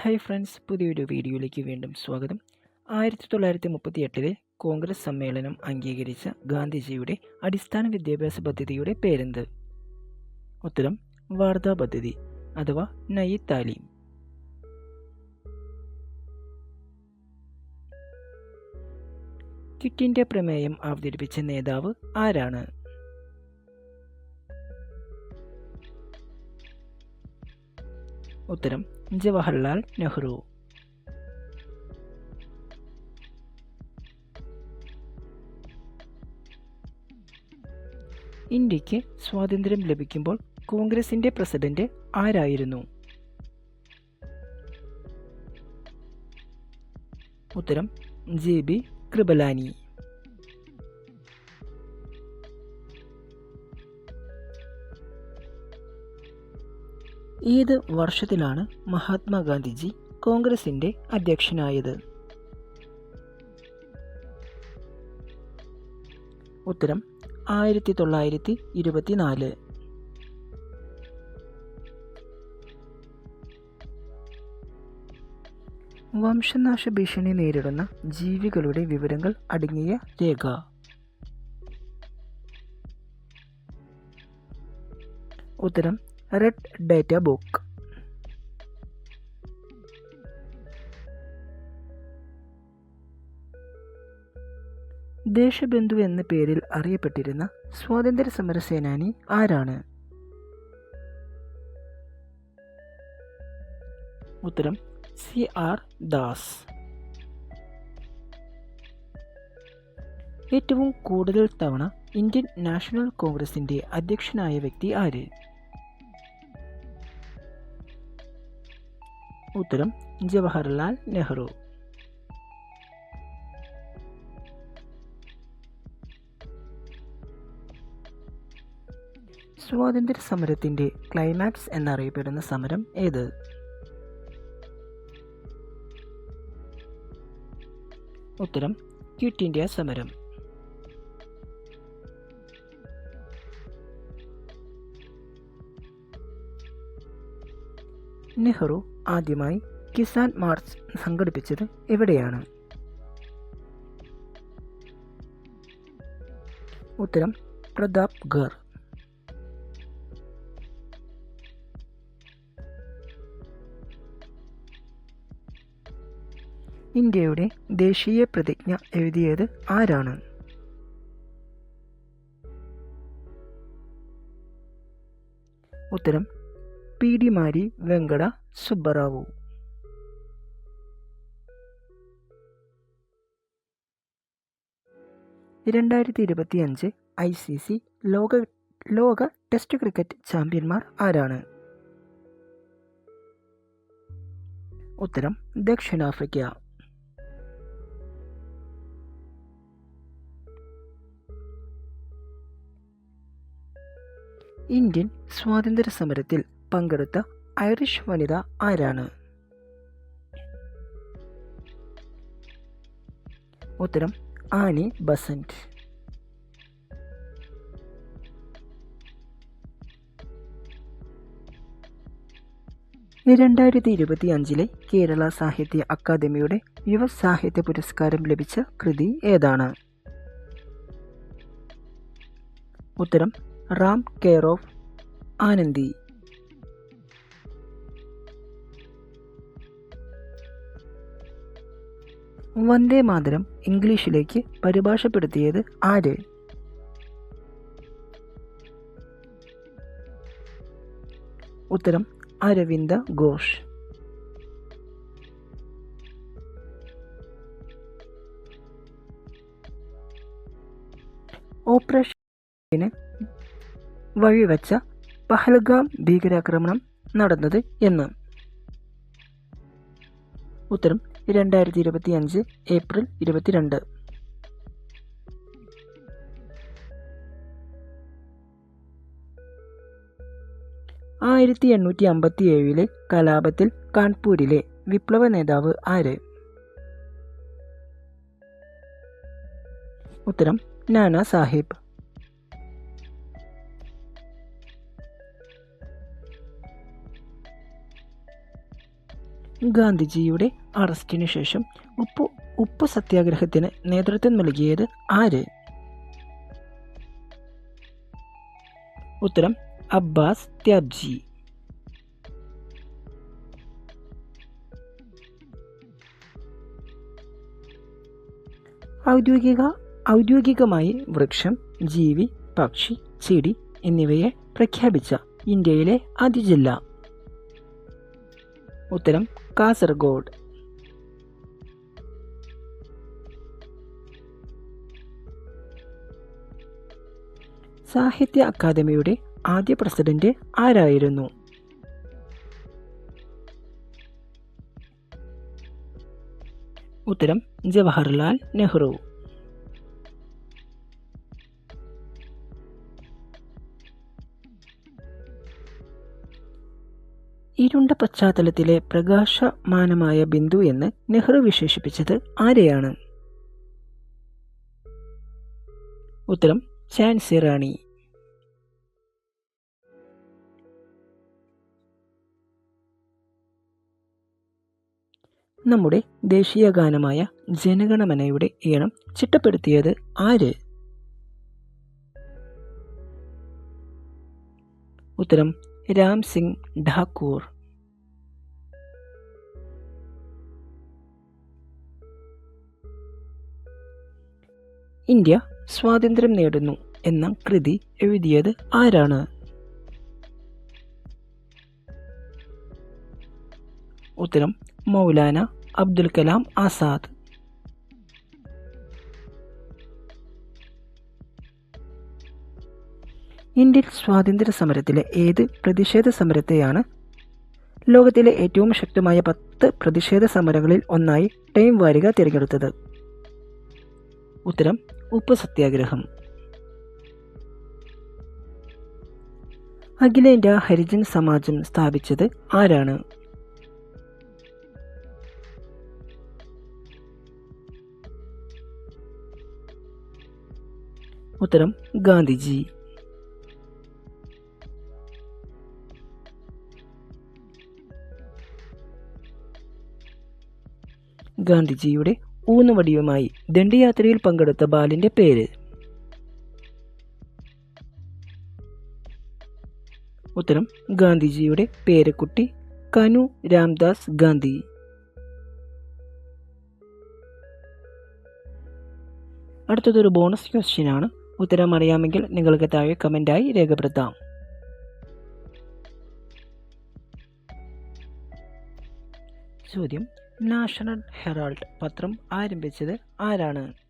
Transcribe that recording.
Hi friends പുതിയൊരു വീഡിയോയിലേക്ക് വീണ്ടും സ്വാഗതം. ആയിരത്തി തൊള്ളായിരത്തി മുപ്പത്തി എട്ടിലെ കോൺഗ്രസ് സമ്മേളനം അംഗീകരിച്ച ഗാന്ധിജിയുടെ അടിസ്ഥാന വിദ്യാഭ്യാസ പദ്ധതിയുടെ പേരെന്ത്? ഉത്തരം വാർത്താ പദ്ധതി അഥവാ നയി താലീം കിറ്റിന്റെ പ്രമേയം അവതരിപ്പിച്ച നേതാവ് ആരാണ്? ഉത്തരം ജവഹർലാൽ നെഹ്റു. ഇന്ത്യയ്ക്ക് സ്വാതന്ത്ര്യം ലഭിക്കുമ്പോൾ കോൺഗ്രസിന്റെ പ്രസിഡന്റ് ആരായിരുന്നു? ഉത്തരം ജെ ബി കൃപലാനി. ഏത് വർഷത്തിലാണ് മഹാത്മാഗാന്ധിജി കോൺഗ്രസിന്റെ അധ്യക്ഷനായത്? ഉത്തരം ആയിരത്തി തൊള്ളായിരത്തി ഇരുപത്തിനാല് വംശനാശ ഭീഷണി നേരിടുന്ന ജീവികളുടെ വിവരങ്ങൾ അടങ്ങിയ രേഖ. ഉത്തരം റെഡ് ഡേറ്റ ബുക്ക് ദേശബന്ധു എന്ന പേരിൽ അറിയപ്പെട്ടിരുന്ന സ്വാതന്ത്ര്യ സമര സേനാനി ആരാണ്? ഉത്തരം സി ആർ ദാസ്. ഏറ്റവും കൂടുതൽ തവണ ഇന്ത്യൻ നാഷണൽ കോൺഗ്രസിന്റെ അധ്യക്ഷനായ വ്യക്തി ആര്? ഉത്തരം ജവഹർലാൽ നെഹ്റു. സ്വാതന്ത്ര്യ സമരത്തിന്റെ ക്ലൈമാക്സ് എന്നറിയപ്പെടുന്ന സമരം ഏത്? ഉത്തരം ക്വിറ്റ് ഇന്ത്യ സമരം. നെഹ്റു ആദ്യമായി കിസാൻ മാർച്ച് സംഘടിപ്പിച്ചത് എവിടെയാണ്? ഉത്തരം പ്രതാപ് ഗർ ഇന്ത്യയുടെ ദേശീയ പ്രതിജ്ഞ എഴുതിയത് ആരാണ്? ഉത്തരം പി ഡി മാരി വെങ്കട സുബ്ബറാവു. രണ്ടായിരത്തി ഇരുപത്തിയഞ്ച് ഐ സി സി ലോക ലോക ടെസ്റ്റ് ക്രിക്കറ്റ് ചാമ്പ്യന്മാർ ആരാണ്? ഉത്തരം ദക്ഷിണാഫ്രിക്ക. ഇന്ത്യൻ സ്വാതന്ത്ര്യ സമരത്തിൽ പങ്കെടുത്ത ഐറിഷ് വനിത ആരാണ്? ഉത്തരം ആനി ബസന്റ്. രണ്ടായിരത്തി ഇരുപത്തി അഞ്ചിലെ കേരള സാഹിത്യ അക്കാദമിയുടെ യുവ സാഹിത്യ പുരസ്കാരം ലഭിച്ച കൃതി ഏതാണ്? ഉത്തരം റാം കെയർ ഓഫ് ആനന്ദി. വന്ദേ മാതരം ഇംഗ്ലീഷിലേക്ക് പരിഭാഷപ്പെടുത്തിയത് ആര്? ഉത്തരം അരവിന്ദ ഘോഷ്. ഓപ്പറേഷന് വഴിവെച്ച പഹൽഗാം ഭീകരാക്രമണം നടന്നത് എന്ന്. ഉത്തരം രണ്ടായിരത്തി ഇരുപത്തി അഞ്ച് ഏപ്രിൽ ഇരുപത്തിരണ്ട്. ആയിരത്തി എണ്ണൂറ്റി അമ്പത്തി ഏഴിലെ കലാപത്തിൽ കാൺപൂരിലെ വിപ്ലവ നേതാവ് ആര്? ഉത്തരം നാനാ സാഹിബ്. ഗാന്ധിജിയുടെ അറസ്റ്റിനു ശേഷം ഉപ്പു ഉപ്പു സത്യാഗ്രഹത്തിന് നേതൃത്വം നൽകിയത് ആര്? ഉത്തരം അബ്ബാസ് ത്യാബ്ജി ഔദ്യോഗിക ഔദ്യോഗികമായി വൃക്ഷം ജീവി പക്ഷി ചെടി എന്നിവയെ പ്രഖ്യാപിച്ച ഇന്ത്യയിലെ ആദ്യ ജില്ല. ഉത്തരം കാസർഗോഡ്. സാഹിത്യ അക്കാദമിയുടെ ആദ്യ പ്രസിഡന്റ് ആരായിരുന്നു? ഉത്തരം ജവഹർലാൽ നെഹ്റു. ഇരുണ്ട പശ്ചാത്തലത്തിലെ പ്രകാശമാനമായ ബിന്ദു എന്ന് നെഹ്റു വിശേഷിപ്പിച്ചത് ആരെയാണ്? ഉത്തരം ഝാൻസി റാണി. നമ്മുടെ ദേശീയ ഗാനമായ ജനഗണമനയുടെ ഈണം ചിട്ടപ്പെടുത്തിയത് ആര്? ഉത്തരം രാം സിംഗ് ഠാക്കൂർ. ഇന്ത്യ സ്വാതന്ത്ര്യം നേടുന്നു എന്ന കൃതി എഴുതിയത് ആരാണ്? ഉത്തരം മൗലാന അബ്ദുൽ കലാം ആസാദ്. ഇന്ത്യൻ സ്വാതന്ത്ര്യ സമരത്തിലെ ഏത് പ്രതിഷേധ സമരത്തെയാണ് ലോകത്തിലെ ഏറ്റവും ശക്തമായ പത്ത് പ്രതിഷേധ സമരങ്ങളിൽ ഒന്നായി ടൈം വാരിക തിരഞ്ഞെടുത്തത്. ഉത്തരം ഉപ്പ് സത്യാഗ്രഹം അഖിലേന്ത്യാ ഹരിജൻ സമാജം സ്ഥാപിച്ചത് ആരാണ്? ഉത്തരം ഗാന്ധിജി. ഗാന്ധിജിയുടെ ഊന്നുവടിയുമായി ദണ്ഡിയാത്രയിൽ പങ്കെടുത്ത ബാലിന്റെ പേര്. ഉത്തരം ഗാന്ധിജിയുടെ പേരക്കുട്ടി കനു രാംദാസ് ഗാന്ധി. അടുത്തതൊരു ബോണസ് ക്വസ്റ്റ്യൻ ആണ് ഉത്തരം അറിയാമെങ്കിൽ നിങ്ങൾക്ക് താഴെ കമന്റായി രേഖപ്പെടുത്താം. ചോദ്യം നാഷണൽ ഹെറാൾഡ് പത്രം ആരംഭിച്ചത് ആരാണ്?